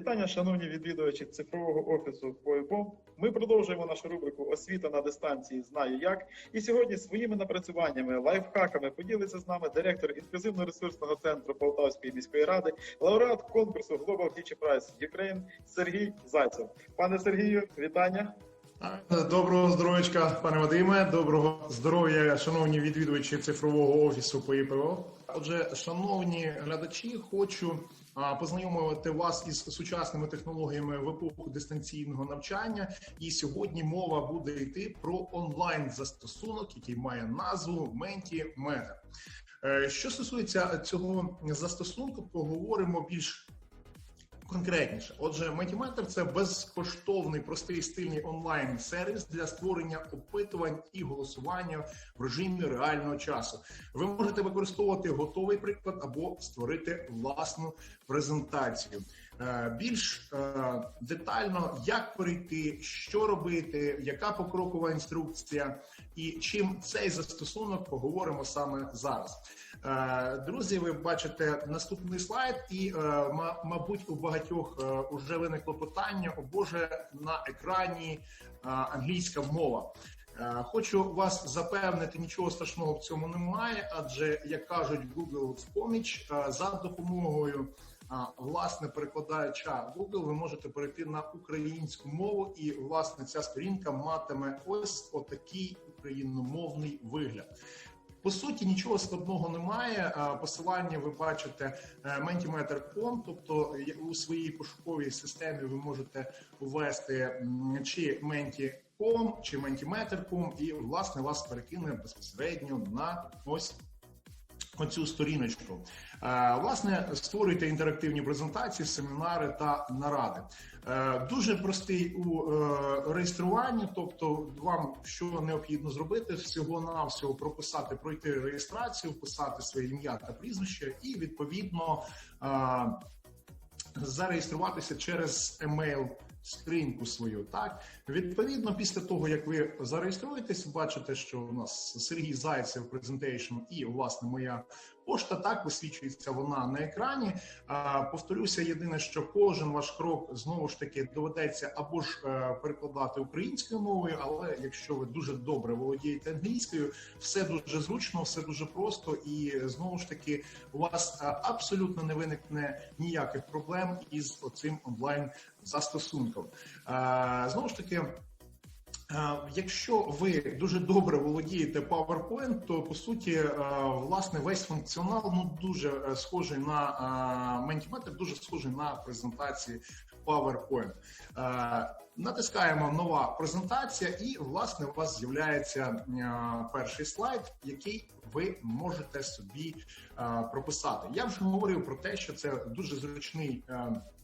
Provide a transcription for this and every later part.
Вітання, шановні відвідувачі цифрового офісу ПОІПО. Ми продовжуємо нашу рубрику Освіта на дистанції Знаю як. І сьогодні своїми напрацюваннями, лайфхаками поділиться з нами директор інклюзивно-ресурсного центру Полтавської міської ради, лауреат конкурсу Global Teacher Prize Ukraine Сергій Зайцев. Пане Сергію, вітання. Доброго здоров'ячка, пане Вадиме. Доброго здоров'я, шановні відвідувачі цифрового офісу по ІПО. Отже, шановні глядачі, хочу познайомити вас із сучасними технологіями в епоху дистанційного навчання. І сьогодні мова буде йти про онлайн застосунок, який має назву Менті Мета. Що стосується цього застосунку, поговоримо більш Конкретніше, отже, Mentimeter – це безкоштовний простий стильний онлайн сервіс для створення опитувань і голосування в режимі реального часу. Ви можете використовувати готовий приклад або створити власну презентацію. Е, Більш е, детально, як перейти, що робити, яка покрокова інструкція і чим цей застосунок поговоримо саме зараз. Е, Друзі, ви бачите наступний слайд, і ма- мабуть у багатьох е, уже виникло питання: о Боже, на екрані англійська мова. Хочу вас запевнити, нічого страшного в цьому немає, адже як кажуть Google в поміч за допомогою власне перекладаюча Google, ви можете перейти на українську мову, і власне ця сторінка матиме ось отакий україномовний вигляд. По суті, нічого складного немає. Посилання ви бачите е, mentimeter.com, тобто е, у своїй пошуковій системі ви можете ввести чи menti.com, чи mentimeter.com, і власне вас перекине безпосередньо на ось оцю сторіночку. Е, Власне, створюйте інтерактивні презентації, семінари та наради. Е, Дуже простий у е, реєструванні, тобто вам що необхідно зробити, всього навсього прописати, пройти реєстрацію, вписати своє ім'я та прізвище, і відповідно зареєструватися через емейл. Скриньку свою, так? Відповідно, після того як ви зареєструєтесь, бачите, що у нас Сергій Зайцев презентейшн і власне моя пошта так висвічується вона на екрані. А, повторюся, єдине, що кожен ваш крок знову ж таки доведеться або ж е, перекладати українською мовою, але якщо ви дуже добре володієте англійською, все дуже зручно, все дуже просто, і знову ж таки у вас е, абсолютно не виникне ніяких проблем із оцим онлайн застосунком. Е, Знову ж таки. Е, Якщо ви дуже добре володієте PowerPoint, то по суті, е, власне, весь функціонал ну дуже е, схожий на Mentimeter, дуже схожий на презентації PowerPoint. Натискаємо нова презентація, і власне у вас з'являється перший слайд, який ви можете собі прописати. Я вже говорив про те, що це дуже зручний.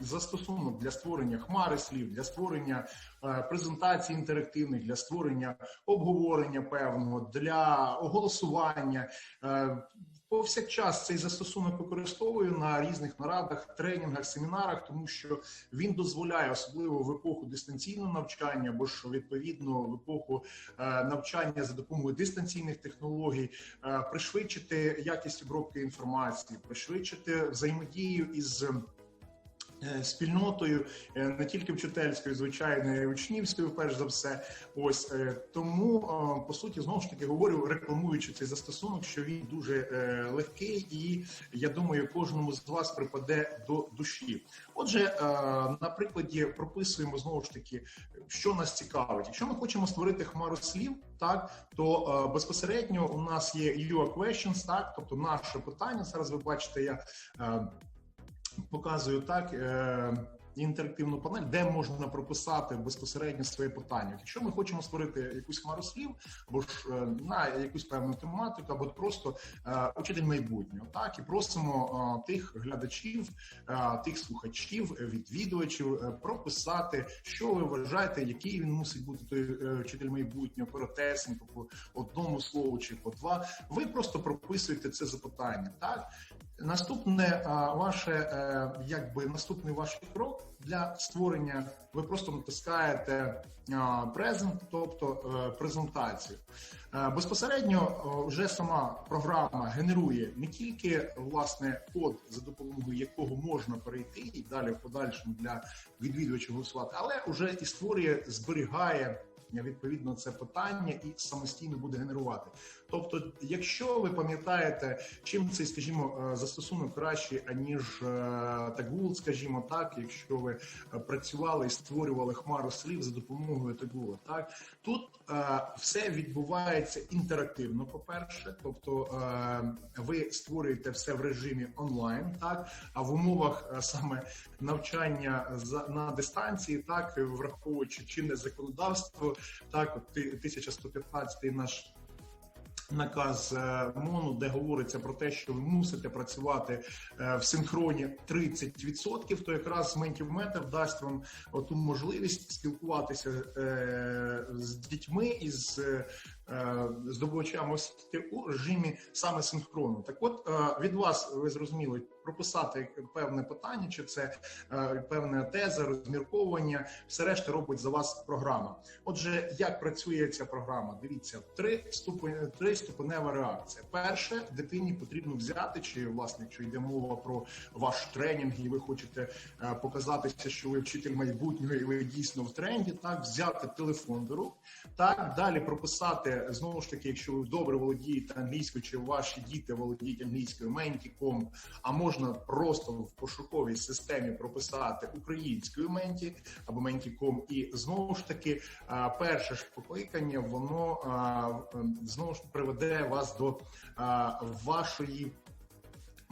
Застосунок для створення хмари слів, для створення е, презентацій інтерактивних, для створення обговорення певного, для оголосування. Е, Повсякчас цей застосунок використовую на різних нарадах, тренінгах, семінарах, тому що він дозволяє, особливо в епоху дистанційного навчання, або ж відповідно в епоху е, навчання за допомогою дистанційних технологій, пришвидшити якість обробки інформації, пришвидшити взаємодію із. Е, Спільнотою е, не тільки вчительською, звичайно, і учнівською, перш за все, ось е, тому по суті знову ж таки говорю, рекламуючи цей застосунок, що він дуже легкий, і я думаю, кожному з вас припаде до душі. Отже, на прикладі прописуємо знову ж таки, що нас цікавить. Якщо ми хочемо створити хмару слів, так то безпосередньо у нас є your questions, так, тобто наше питання. Зараз ви бачите, я показую так. Е, Інтерактивну панель, де можна прописати безпосередньо своє питання. Якщо ми хочемо створити якусь хмару слів, або ж е, на якусь певну тематику, або просто е, учитель майбутнього, так і просимо тих глядачів, тих слухачів, відвідувачів прописати, що ви вважаєте, який він мусить бути той вчитель майбутнього, коротесенько, по одному слову чи по два. Ви просто прописуєте це запитання, так. Наступне ваше, е, якби наступний ваш крок для створення. Ви просто натискаєте презент, тобто е, презентацію. Е, Безпосередньо вже сама програма генерує не тільки власне код, за допомогою якого можна перейти і далі в подальшому для відвідувачів голосувати, але вже і створює, зберігає відповідно це питання і самостійно буде генерувати. Тобто, якщо ви пам'ятаєте, чим цей, скажімо, е, застосунок краще, аніж е, Tagul, скажімо так, якщо ви е, працювали і створювали хмару слів за допомогою Tagul, так тут все відбувається інтерактивно. По перше, тобто ви створюєте все в режимі онлайн, так а в умовах саме навчання на дистанції, так враховуючи чинне законодавство, так от ти- 1115 наш наказ е, МОНу, де говориться про те, що ви мусите працювати е, в синхроні 30%, то якраз Mentimeter дасть вам ту можливість спілкуватися е, з дітьми і е, у режимі саме синхрону. Так, от е, від вас ви зрозуміли прописати певне питання, чи це е, певна теза, розмірковування, все решта робить за вас програма. Отже, як працює ця програма? Дивіться, три ступені, три ступенева реакція. Перше, дитині потрібно взяти, чи власне, якщо йде мова про ваш тренінг, і ви хочете показатися, що ви вчитель майбутнього, і ви дійсно в тренді, так взяти телефон до рук, так далі прописати знову ж таки, якщо ви добре володієте англійською, чи ваші діти володіють англійською, менті.ком, а можна просто в пошуковій системі прописати українською менті або менті.ком, і знову ж таки перше ж покликання, воно знову ж приведе вас до вашої.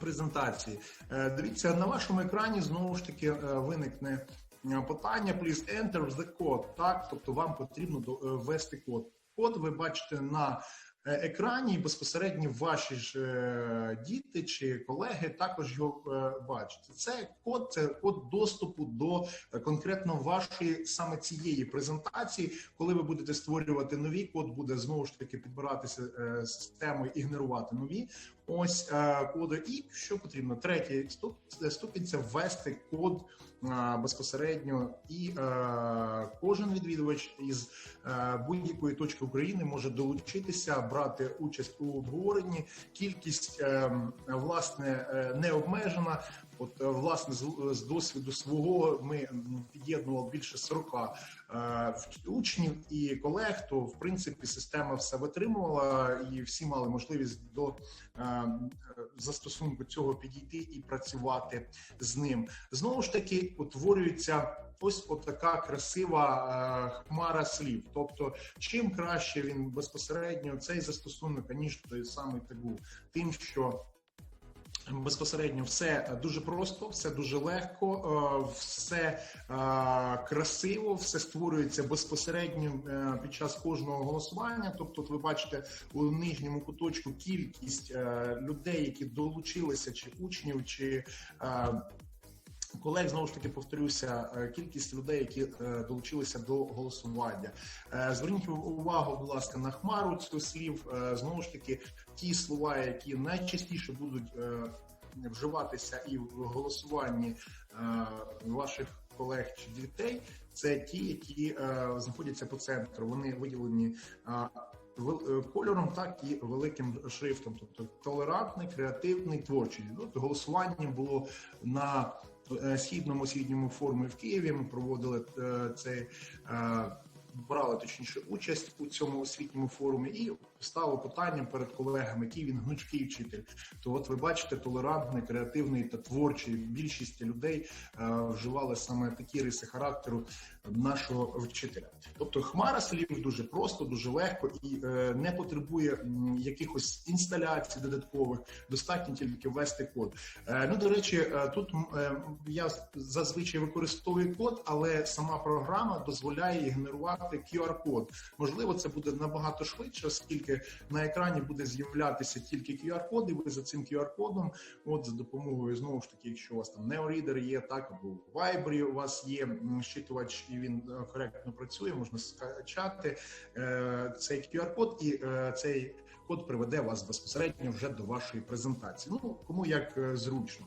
Презентації. Е, Дивіться, на вашому екрані знову ж таки е, виникне е, питання. Please enter the code. Так, тобто вам потрібно ввести код. Код ви бачите на е, екрані, і безпосередньо ваші ж е, діти чи колеги також його е, бачать. Це код, це код доступу до конкретно вашої саме цієї презентації. Коли ви будете створювати нові, код буде знову ж таки підбиратися системою і генерувати нові. Ось е, коди. І що потрібно? Третій ступ, ступінь це ввести код е, безпосередньо, і е, кожен відвідувач із е, будь-якої точки України може долучитися, брати участь у обговоренні. Кількість е, власне е, не обмежена. От е, власне з, досвіду свого ми під'єднували більше 40 е, учнів і колег. То в принципі система все витримувала, і всі мали можливість до е, застосунку цього підійти і працювати з ним. Знову ж таки, утворюється. Ось така красива е, хмара слів. Тобто, чим краще він безпосередньо цей застосунок, аніж той самий тегу, тим, що Безпосередньо все дуже просто, все дуже легко, е, все е, красиво, все створюється безпосередньо е, під час кожного голосування. Тобто, ви бачите у нижньому куточку кількість людей, які долучилися, чи учнів, чи Колег знову ж таки повторюся, е, кількість людей, які е, долучилися до голосування. Е, Зверніть увагу, будь ласка, на хмару цих слів. Знову ж таки, ті слова, які найчастіше будуть вживатися і в голосуванні ваших колег чи дітей, це ті, які знаходяться по центру. Вони виділені. Кольором, так і великим шрифтом, тобто толерантний, креативний, творчий. От голосування було на східному освітньому форумі в Києві. Ми проводили це цей е, брали точніше участь у цьому освітньому форумі і стало питанням перед колегами, який він гнучкий вчитель. То от ви бачите, толерантний, креативний та творчий. Більшість людей е, вживали саме такі риси характеру нашого вчителя. Тобто хмара слів дуже просто, дуже легко і е, не потребує якихось інсталяцій додаткових. Достатньо тільки ввести код. Е, ну до речі, е, тут е, я зазвичай використовую код, але сама програма дозволяє генерувати QR-код. Можливо, це буде набагато швидше, оскільки на екрані буде з'являтися тільки QR-код, і ви за цим QR-кодом, от за допомогою знову ж таки, якщо у вас там неорідер є, так або в Viber у вас є щитувач, і він е, коректно працює, можна скачати е, цей QR-код і е, цей код приведе вас безпосередньо вже до вашої презентації. Ну кому як зручно.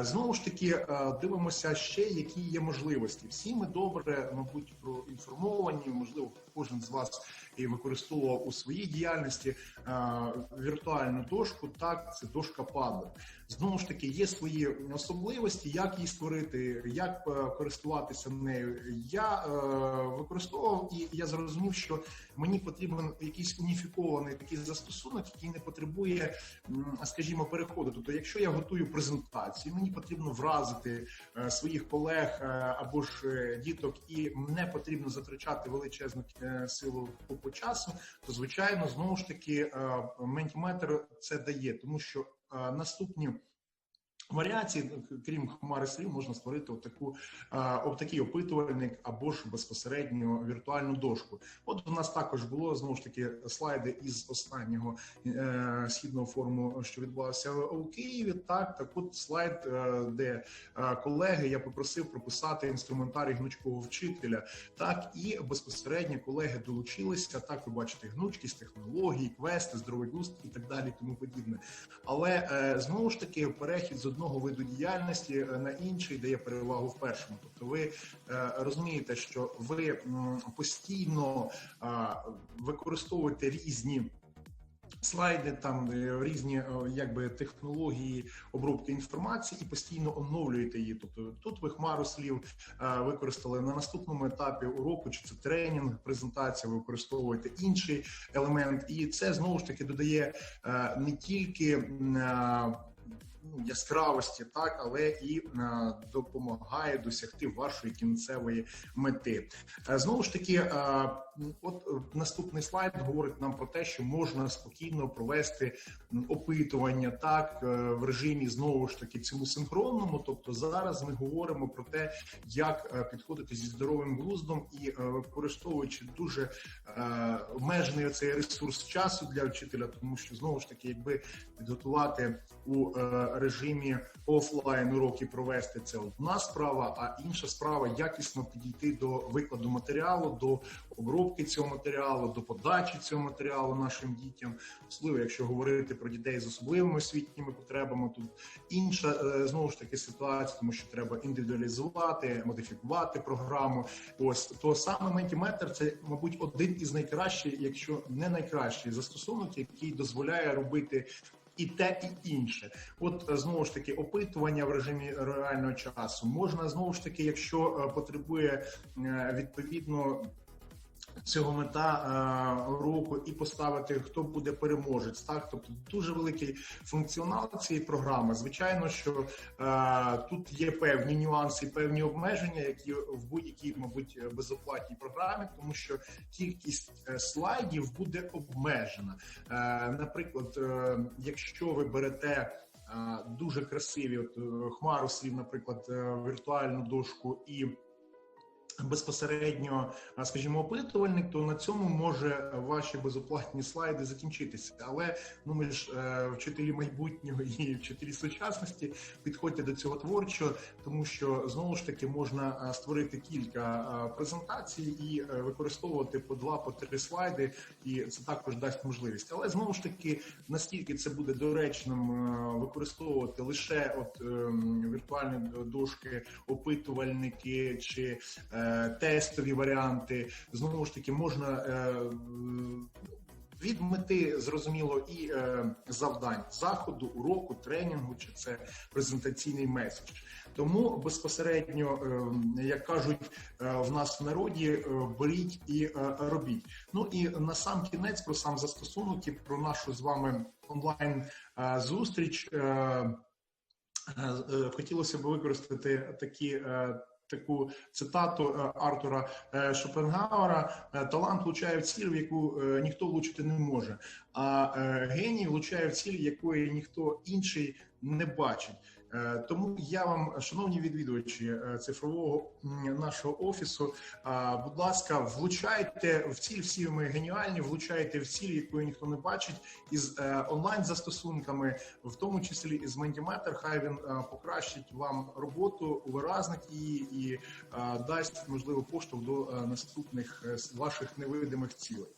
Знову ж таки, дивимося ще, які є можливості. Всі ми добре, мабуть, проінформовані. Можливо, кожен з вас і використовував у своїй діяльності е, віртуальну дошку. Так, це дошка Padlet. Знову ж таки, є свої особливості, як її створити, як е, користуватися нею. Я е, використовував і я зрозумів, що мені потрібен якийсь уніфікований такий застосунок, який не потребує, скажімо, переходу. Тобто, якщо я готую презентацію, мені потрібно вразити е, своїх колег е, або ж діток, і не потрібно затрачати величезну силу по, часу, то звичайно знову ж таки Mentimeter це дає, тому що наступні. Варіації, крім хмари слів, можна створити отаку, е, от такий опитувальник або ж безпосередньо віртуальну дошку. От у нас також було знову ж таки слайди із останнього е, східного форуму, що відбувався у Києві. Так, так от слайд, е, де е, колеги я попросив прописати інструментарій гнучкового вчителя. Так і безпосередньо колеги долучилися. Так, ви бачите гнучкість, технології, квести, здоровий глузд і так далі, тому подібне. Але е, знову ж таки перехід з одного виду діяльності е, на інший дає перевагу в першому. Тобто, ви е, розумієте, що ви постійно використовуєте різні. Слайди там е, різні якби технології обробки інформації і постійно оновлюєте її. Тобто тут ви хмару слів використали на наступному етапі уроку, чи це тренінг, презентація, ви використовуєте інший елемент, і це знову ж таки додає не тільки ну, яскравості, так але і е, допомагає досягти вашої кінцевої мети. Е, Знову ж таки, е, от наступний слайд говорить нам про те, що можна спокійно провести опитування так в режимі знову ж таки цьому синхронному. Тобто зараз ми говоримо про те, як підходити зі здоровим глуздом і використовуючи дуже обмежений цей ресурс часу для вчителя, тому що знову ж таки, якби підготувати у режимі офлайн уроки провести це одна справа, а інша справа якісно підійти до викладу матеріалу, до обробки цього матеріалу, до подачі цього матеріалу нашим дітям, особливо якщо говорити про дітей з особливими освітніми потребами, тут інша е, знову ж таки ситуація, тому що треба індивідуалізувати, модифікувати програму. Ось то саме Mentimeter – це, мабуть, один із найкращих, якщо не найкращий застосунок, який дозволяє робити. І те, і інше, от е, знову ж таки опитування в режимі реального часу. Можна знову ж таки, якщо е, потребує е, відповідно цього мета е, року і поставити, хто буде переможець. Так, тобто дуже великий функціонал цієї програми. Звичайно, що е, тут є певні нюанси, певні обмеження, які в будь-якій, мабуть, безоплатній програмі, тому що кількість е, слайдів буде обмежена. Е, наприклад, е, якщо ви берете е, дуже красиві от, е, хмару слів, наприклад, віртуальну дошку і безпосередньо, скажімо, опитувальник, то на цьому може ваші безоплатні слайди закінчитися. Але ну ми ж е, вчителі майбутнього і вчителі сучасності підходьте до цього творчо, тому що знову ж таки можна е, створити кілька е, презентацій і е, використовувати по два, по три слайди, і це також дасть можливість. Але знову ж таки, наскільки це буде доречним е, використовувати лише от е, віртуальні дошки, опитувальники чи е, тестові варіанти, знову ж таки можна. е, від мети зрозуміло і е, завдань заходу, уроку, тренінгу, чи це презентаційний меседж. Тому безпосередньо, е, як кажуть е, в нас в народі, е, беріть і е, робіть. Ну і на сам кінець про сам застосунок і про нашу з вами онлайн е, зустріч. Е, е, е, хотілося б використати такі. Таку цитату е, Артура е, Шопенгауера: е, талант влучає в ціль, в яку ніхто влучити не може, а геній влучає в ціль, якої ніхто інший не бачить. Е, Тому я вам, шановні відвідувачі е, цифрового нашого офісу, будь ласка, влучайте в ціль. Всі ми геніальні, влучайте в ціль, якої ніхто не бачить, із е, онлайн застосунками, в тому числі із Mentimeter, Хай він е, покращить вам роботу, виразник її і е, дасть можливо поштовх до е, наступних е, ваших невидимих цілей.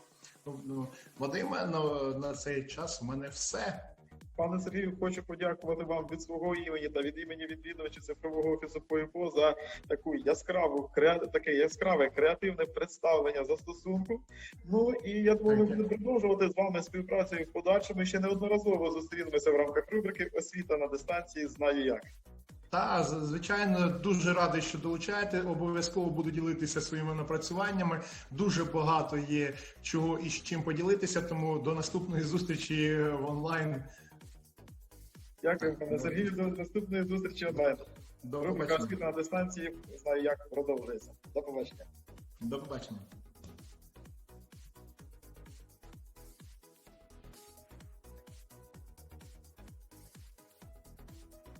Ну, Вадиме, на, на цей час у мене все. Пане Сергію, хочу подякувати вам від свого імені та від імені відвідувачів цифрового офісу ПОІПО за таку яскраву креа- таке яскраве креативне представлення застосунку. Ну і я думаю, ми будемо продовжувати з вами співпрацю і в подальшому. Ще неодноразово зустрінемося в рамках рубрики Освіта на дистанції. Знаю як. Та звичайно, дуже радий, що долучаєте. Обов'язково буду ділитися своїми напрацюваннями. Дуже багато є чого і з чим поділитися. Тому до наступної зустрічі в онлайн. Дякую, пане Сергію. До наступної зустрічі онлайн. Рубрика побачення. На дистанції. Знаю як продовжується. До побачення. До побачення.